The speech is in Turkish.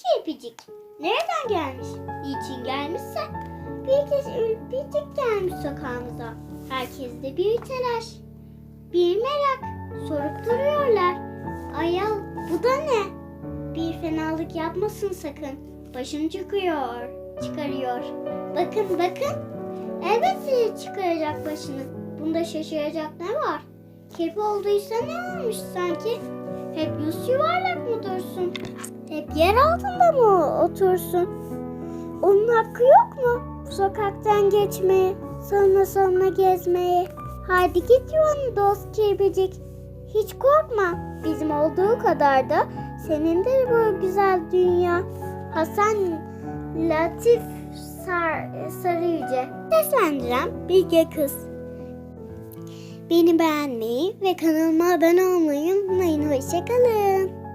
Kirpicik nereden gelmiş? Niçin gelmişse? Bir kez ürpicik gelmiş sokağımıza. Herkes de bir telaş. Bir merak. Sorup duruyorlar. Ayol bu da ne? Bir fenalık yapmasın sakın. Başını çıkıyor, çıkarıyor. Bakın bakın. Elbette çıkaracak başını. Bunda şaşıracak ne var? Kirpi olduysa ne olmuş sanki? Hep dursun? Hep yer altında mı otursun? Onun hakkı yok mu? Bu sokaktan geçmeye, salına salına gezmeye. Hadi git yuvanı dost kirpicik. Hiç korkma. Bizim olduğu kadar da senindir bu güzel dünya. Hasan Latif Sar, Sarı Yüce. Seslendiren Bilge Kız. Beni beğenmeyi ve kanalıma abone olmayı unutmayın. Hoşçakalın.